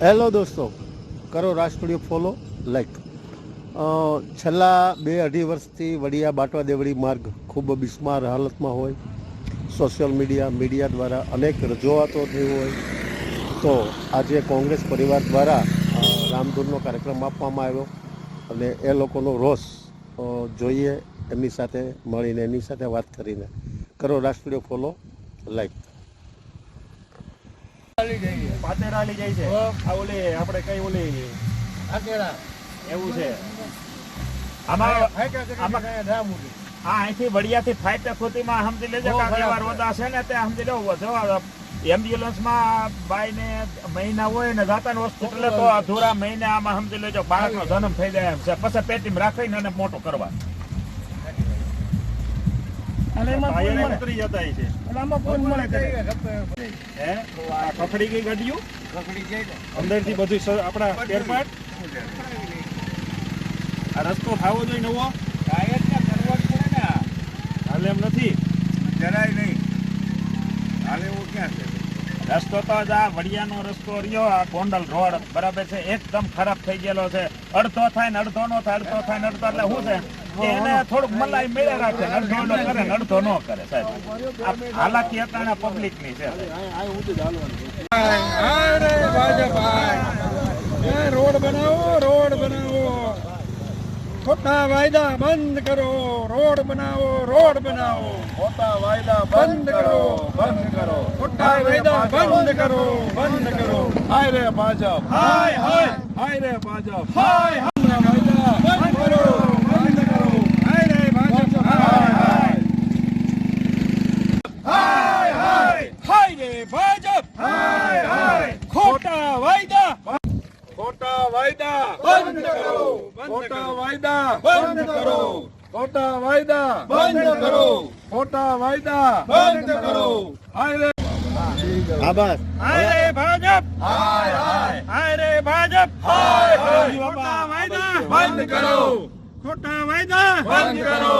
Hello દોસ્તો, કરો રાજ follow, like. છેલ્લા બે અઢી વર્ષથી વડિયા બાટવા દેવડી માર્ગ ખૂબ બિસ્માર હાલતમાં હોય. સોશિયલ મીડિયા મીડિયા દ્વારા અનેક રજૂઆતો થઈ હોય. તો આજે કોંગ્રેસ પરિવાર દ્વારા રામધૂનનો કાર્યક્રમ આપવામાં આવ્યો. અને એ લોકોનો રોષ જોઈએ એમની સાથે મળીને, એમની સાથે વાત કરીને. કરો રાજ ફોલો, લાઈક. પાતેરાલી જાય છે. આ ઓલી આપણે કઈ ઓલી એવું છે. આમાં આમાં અહીંથી વડિયાથી ફાઈટ સુધીમાં સમજી લેજો રોદા છે ને ત્યાં સમજી લો જો એમ્બ્યુલન્સમાં બાઈને મહિના હોય ને જાતા ને હોસ્પિટલે તો અધૂરા મહિને આમાં સમજી લેજો બાળકનો જન્મ થઈ જાય એમ છે. પછી પેટીમાં રાખીને એને મોટો કરવા ભાઈને ઉતરી જતા હશે. હે? આ ખખડી ગઈ ગાડીઓ અંદરથી બધું સ- આપણા spare આ રસ્તો થાવો જોઈએ નવો? હાલે એમ નથી. જરાય નહીં. રસ્તો તો જ આ વડિયાનો રસ્તો રહ્યો, આ ગોંડલ રોડ બરાબર છે, એકદમ ખરાબ થઈ ગયેલો છે. અડધો થાય ને અડધો નો થાય, અડધો થાય ને અડધો એટલે શું છે? એને થોડુંક મલાઈ મેળે રાખે અડધો નો કરે ને અડધો નો કરે સાહેબ. હાલાકી અત્યારે પબ્લિકની છે રોડ બનાવો રોડ બનાવો. ખોટા વાયદા બંધ કરો રોડ બનાવો રોડ બનાવો. ખોટા વાયદા બંધ કરો બંધ કરો. ખોટા વાયદા બંધ કરો બંધ કરો. હાય રે ભાજપ. હાય હાય. હાય રે ભાજપ. હાય હાય. વાયદા બંધ કરો બંધ કરો હાય રે ભાજપ હાય હાય હાય હાય હાય રે ભાજપ હાય હાય ખોટા વાયદા ખોટા વાયદા બંધ કરો ખોટા વાયદા બંધ કરો ખોટા વાયદા બંધ કરો ખોટા વાયદા બંધ કરો હાય રે આભાર હાય રે ભાજપ હાય હાય હાય રે ભાજપ હાય હાય ખોટા વાયદા બંધ કરો ખોટા વાયદા બંધ કરો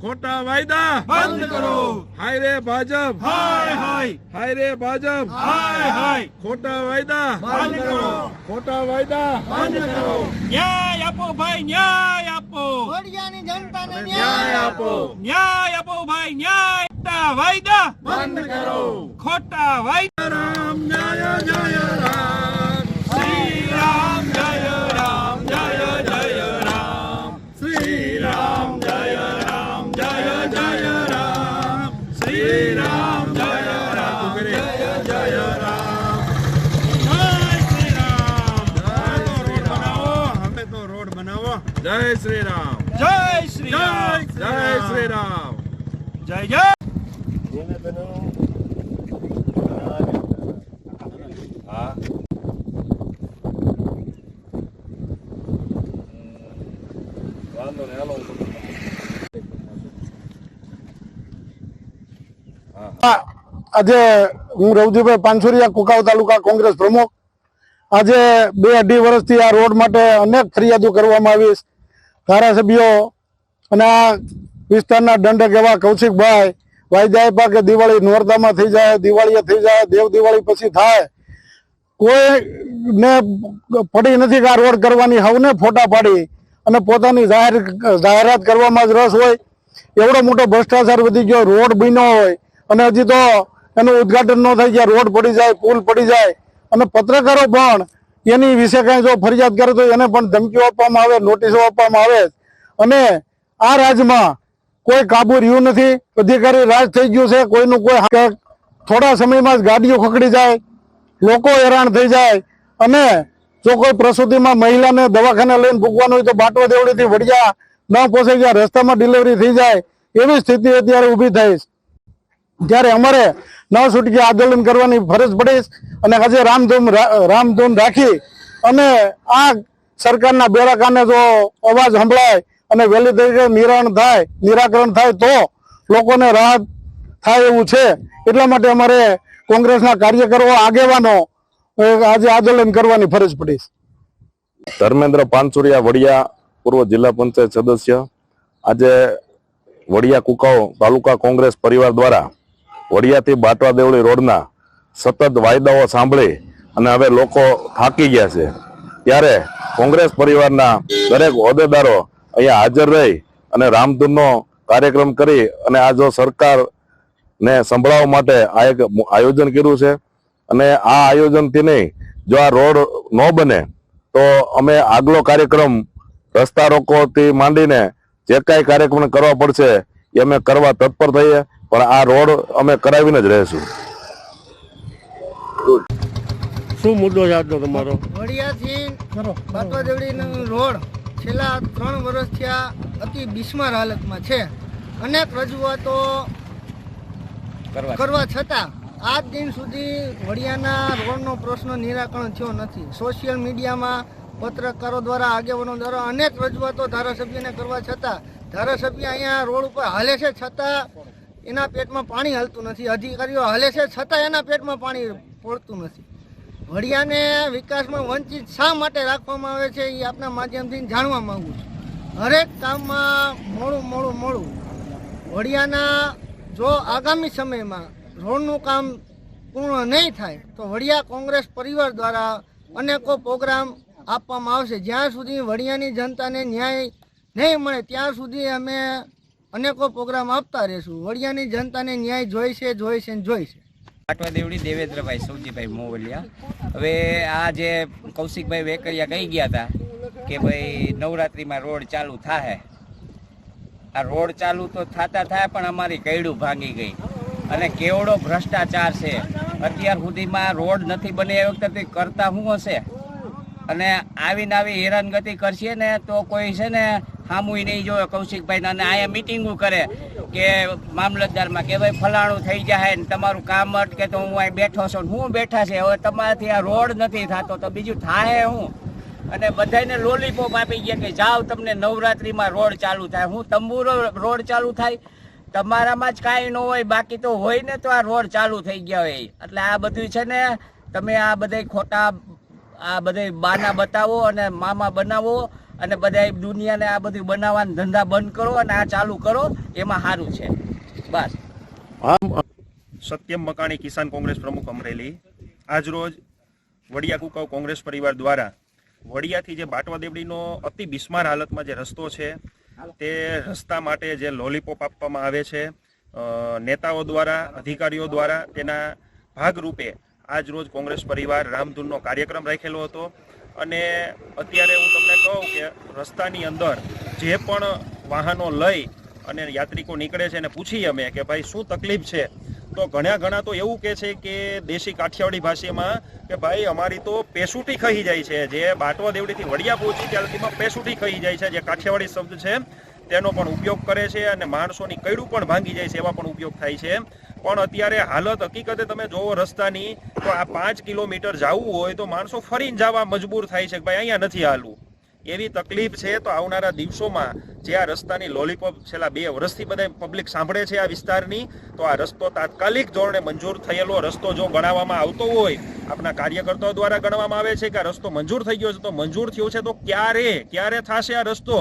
ખોટા વાયદા બંધ કરો હાય રે ભાજપ હાય હાય હાય રે ભાજપ હાય હાય ખોટા વાયદા બંધ કરો ખોટા વાયદા બંધ કરો ન્યાય આપો ભાઈ ન્યાય આપો વડિયાની જનતાને ન્યાય આપો ન્યાય આપો ભાઈ ન્યાય ખોટા વાયદા બંધ કરો ખોટા વાયદા રામ જય જય રામ શ્રી રામ જય રામ જય જય રામ શ્રી રામ જય રામ જય જય રામ શ્રી રામ જય રામ જય જય રામ જય શ્રી રામ જય શ્રી રામ હવે તો રોડ બનાવો જય શ્રી રામ જય શ્રી જય રામ જય શ્રી રામ જય જય હા વાંધો આજે હું રવજીભાઈ પાનસુરિયા કુકાવ તાલુકા કોંગ્રેસ પ્રમુખ. આજે બે અઢી વર્ષથી આ રોડ માટે અનેક ફરિયાદો કરવામાં આવી ધારાસભ્યો અને આ વિસ્તારના દંડક એવા કૌશિકભાઈ વાયદા આપ્યા કે દિવાળી નોરતામાં થઈ જાય, દિવાળીએ થઈ જાય, દેવ દિવાળી પછી થાય. કોઈને પડી નથી કે રોડ કરવાની, હવને ફોટા પાડી અને પોતાની જાહેર, જાહેરાત કરવામાં જ રસ હોય. એવડો મોટો ભ્રષ્ટાચાર વધી ગયો, રોડ બન્યો હોય. અને હજી તો એનું ઉદઘાટન ન થઈ ગયા રોડ પડી જાય, પુલ પડી જાય. અને પત્રકારો પણ એની વિશે કઈ જો ફરિયાદ કરે તો એને પણ ધમકીઓ આપવામાં આવે, નોટિસો આપવામાં આવે અને આ રાજમાં કોઈ કાબુ રહ્યું નથી. અધિકારી રાજ થઈ ગયું છે. કોઈનું કોઈ થોડા સમયમાં જ ગાડીઓ ખકડી જાય. લોકો હેરાન થઈ જાય. અને જો કોઈ પ્રસૂતિમાં મહિલાને દવાખાને લઈને ભૂકવાનું હોય તો બાટવા દેવડીથી વડિયા ન પહોંચી ગયા રસ્તામાં ડિલિવરી થઈ જાય. એવી સ્થિતિ અત્યારે ઊભી થઈ. ત્યારે અમારે ન છૂટકી આંદોલન કરવાની ફરજ પડી અને આજે રામધૂમ રામધૂમ રાખી અને આ સરકારના બેરાકાને જો અવાજ સંભળાય અને વહેલી તરીકે નિરાણ થાય, નિરાકરણ થાય તો લોકોને રાહત થાય એવું છે. એટલા માટે અમારે કોંગ્રેસના કાર્યકરો, આગેવાનો આજે આંદોલન કરવાની ફરજ પડી ધર્મેન્દ્ર પાનસુરિયા વડિયા પૂર્વ જિલ્લા પંચાયત સદસ્ય, આજે વડિયા કુકાઓ તાલુકા કોંગ્રેસ પરિવાર દ્વારા વડિયાથી બાટવા દેવળી રોડના સતત વાયદાઓ સાંભળી અને હવે લોકો થાકી ગયા છે. ત્યારે કોંગ્રેસ પરિવારના દરેક હોદ્દેદારો અહીંયા હાજર રહી અને રામધૂનનો કાર્યક્રમ કરી અને આ જો સરકાર ને સંભળાવવા માટે આ એક આયોજન કર્યું છે. અને આ આયોજનથી નહીં જો આ રોડ ન બને તો અમે આગલો કાર્યક્રમ રસ્તા રોકોથી માંડીને જે કાંઈ કાર્યક્રમ કરવા પડશે એ અમે કરવા તત્પર થઈએ પણ આ રોડ અમે કરાવીને જ રહીશું. શું મુદ્દો છે આજનો તમારો? વડિયાથી રોડ. છેલ્લા ત્રણ વર્ષથી આ અતિ બિસ્માર હાલતમાં છે. અનેક રજૂઆતો કરવા છતાં આજ દિન સુધી વડિયાના રોડનો પ્રશ્ન નિરાકરણ થયો નથી. સોશિયલ મીડિયામાં પત્રકારો દ્વારા આગેવાનો દ્વારા અનેક રજૂઆતો ધારાસભ્યને કરવા છતાં ધારાસભ્ય અહીંયા રોડ ઉપર હાલે છે છતાં એના પેટમાં પાણી હાલતું નથી. અધિકારીઓ હાલે છે છતાં એના પેટમાં પાણી પડતું નથી. વડિયાને વિકાસમાં વંચિત શા માટે રાખવામાં આવે છે એ આપના માધ્યમથી જાણવા માગું છું. હરેક કામમાં મોડું મોડું મોડું. વડિયાના જો આગામી સમયમાં રોડનું કામ પૂર્ણ નહીં થાય, તો વડિયા કોંગ્રેસ પરિવાર દ્વારા અનેકો પ્રોગ્રામ આપવામાં આવશે. જ્યાં સુધી વડિયાની જનતાને ન્યાય નહીં મળે, ત્યાં સુધી અમે અનેકો પ્રોગ્રામ આપતા રહીશું. વડિયાની જનતાને ન્યાય જોઈશે જોઈશે ને જોઈશે. પાટવા દેવડી દેવેન્દ્રભાઈ સૌજીભાઈ મોવલિયા. હવે આ જે કૌશિકભાઈ વેકરિયા કહી ગયા હતા કે ભાઈ નવરાત્રિમાં રોડ ચાલુ થાય આ રોડ ચાલુ તો થતા થાય પણ અમારી કૈડું ભાંગી ગઈ. અને કેવડો ભ્રષ્ટાચાર છે. અત્યાર સુધીમાં રોડ નથી બને એ વખતે કરતા શું હશે? અને આવીને આવી હેરાનગતિ કરશે ને તો કોઈ છે ને સામુય નહીં જોયો, કૌશિકભાઈ અને અહીંયા મિટિંગો કરે કે મામલતદારમાં કે ભાઈ ફલાણું થઈ જાય ને તમારું કામ અટકે તો હું અહીં બેઠો છું હું બેઠા છે, હવે તમારાથી આ રોડ નથી થતો તો બીજું થાય હું? અને બધાને લોલીપોપ આપી ગયા કે જાઓ તમને નવરાત્રિમાં રોડ ચાલુ થાય. હું તંબુરો રોડ ચાલુ થાય? તમારામાં જ કાંઈ ન હોય, બાકી તો હોય ને તો આ રોડ ચાલુ થઈ ગયા હોય. એટલે આ બધું છે ને, તમે આ બધા ખોટા, આ બધા બાના બતાવો અને મામા બનાવો. અને બધા દુનિયાને આ બધું બનાવવાના ધંધા બંધ કરો અને આ ચાલુ કરો એમાં સારું છે. બસ. આમ સત્યમ મકાણી કિસાન કોંગ્રેસ પ્રમુખ અમરેલી. આજરોજ વડિયા કુકાવ કોંગ્રેસ પરિવાર દ્વારા વડિયાથી જે બાટવા દેવડીનો અતિ બિસ્માર હાલતમાં જે રસ્તો છે તે રસ્તા માટે જે લોલીપોપ આપવામાં આવે છે નેતાઓ દ્વારા અધિકારીઓ દ્વારા તેના ભાગરૂપે આજ રોજ કોંગ્રેસ પરિવાર રામધૂનનો કાર્યક્રમ રાખેલો હતો. અને અત્યારે હું તમને કહું કે રસ્તાની અંદર જે પણ વાહનો લઈ અને યાત્રિકો નીકળે છે અને પૂછીએ અમે કે ભાઈ શું તકલીફ છે? તો ઘણા ઘણા તો એવું કે છે કે દેશી કાઠિયાવાડી ભાષામાં કે ભાઈ અમારી તો પેસુટી ખાઈ જાય છે. જે બાટવા દેવડીથી વડિયા પહોંચી ત્યાં પેસુટી ખાઈ જાય છે. જે કાઠિયાવાડી શબ્દ છે તેનો પણ ઉપયોગ કરે છે અને માણસોની કૈડું પણ ભાંગી જાય છે એવા પણ ઉપયોગ થાય છે. પણ અત્યારે હાલત હકીકતે તમે જોવો રસ્તાની, તો આ પાંચ કિલોમીટર જવું હોય તો માણસો ફરીને જવા મજબૂર થાય છે કે ભાઈ અહીંયા નથી હાલવું. એવી તકલીફ છે તો આવનારા દિવસોમાં જે આ રસ્તાની લોલીપોપ છેલ્લા બે વર્ષથી બધા પબ્લિક સાંભળે છે આ વિસ્તારની, તો આ રસ્તો તાત્કાલિક ધોરણે મંજૂર થયેલો રસ્તો જો ગણાવવામાં આવતો હોય આપણા કાર્યકર્તાઓ દ્વારા ગણવામાં આવે છે કે આ રસ્તો મંજૂર થઈ ગયો છે, તો મંજૂર થયો છે, તો ક્યારે ક્યારે થશે આ રસ્તો?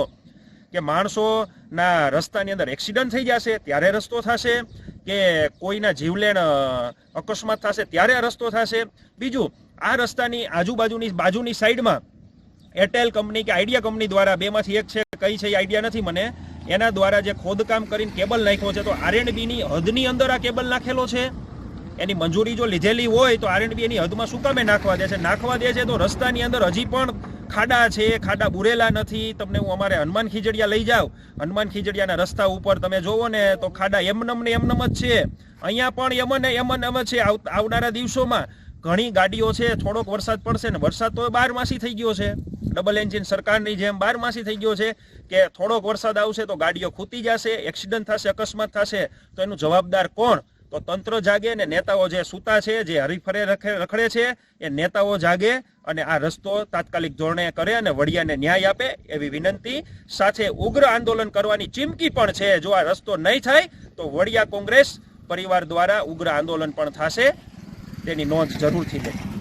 કે માણસોના રસ્તાની અંદર એક્સિડન્ટ થઈ જશે, ત્યારે રસ્તો થશે? કે કોઈના જીવલેણ અકસ્માત થશે, ત્યારે આ રસ્તો થશે. બીજું, આ રસ્તાની આજુબાજુની, બાજુની સાઈડમાં એરટેલ કંપની કે આઈડિયા કંપની દ્વારા બેમાંથી એક છે, કઈ છે એ આઈડિયા નથી મને. એના દ્વારા જે ખોદકામ કરીને કેબલ નાખ્યો છે, તો આર એન્ડ બીની હદની અંદર આ કેબલ નાખેલો છે. એની મંજૂરી જો લીધેલી હોય, તો આરએનબી એની હદમાં શું કામે નાખવા દે છે? નાખવા દે છે તો રસ્તાની અંદર હજી પણ ખાડા છે, ખાડા બુરેલા નથી, તમને હું અમારે હનુમાન ખીજડીયા લઈ જાઉં. હનુમાન ખીજડીયાના રસ્તા ઉપર તમે જોવો ને, તો ખાડા એમનમ ને એમનમ જ છે. અહીંયા પણ એમન એમન એમ છે આવનારા દિવસોમાં. ઘણી ગાડીઓ છે, થોડોક વરસાદ પડશે ને, વરસાદ તો બાર માસી થઈ ગયો છે. ડબલ એન્જિન સરકારની જેમ બાર માસી થઈ ગયો છે કે થોડોક વરસાદ આવશે તો ગાડીઓ ખૂતી જશે, એક્સિડન્ટ થશે, અકસ્માત થશે, તો એનું જવાબદાર કોણ? તો તંત્ર જાગે અને નેતાઓ જે સૂતા છે, જે હરીફરે રખે- રખડે છે, એ નેતાઓ જાગે અને આ રસ્તો તાત્કાલિક ધોરણે કરે અને વડિયાને ન્યાય આપે એવી વિનંતી. સાથે ઉગ્ર આંદોલન કરવાની ચીમકી પણ છે, જો આ રસ્તો નહીં થાય, તો વડિયા કોંગ્રેસ પરિવાર દ્વારા ઉગ્ર આંદોલન પણ થશે. તેની નોંધ જરૂરથી લે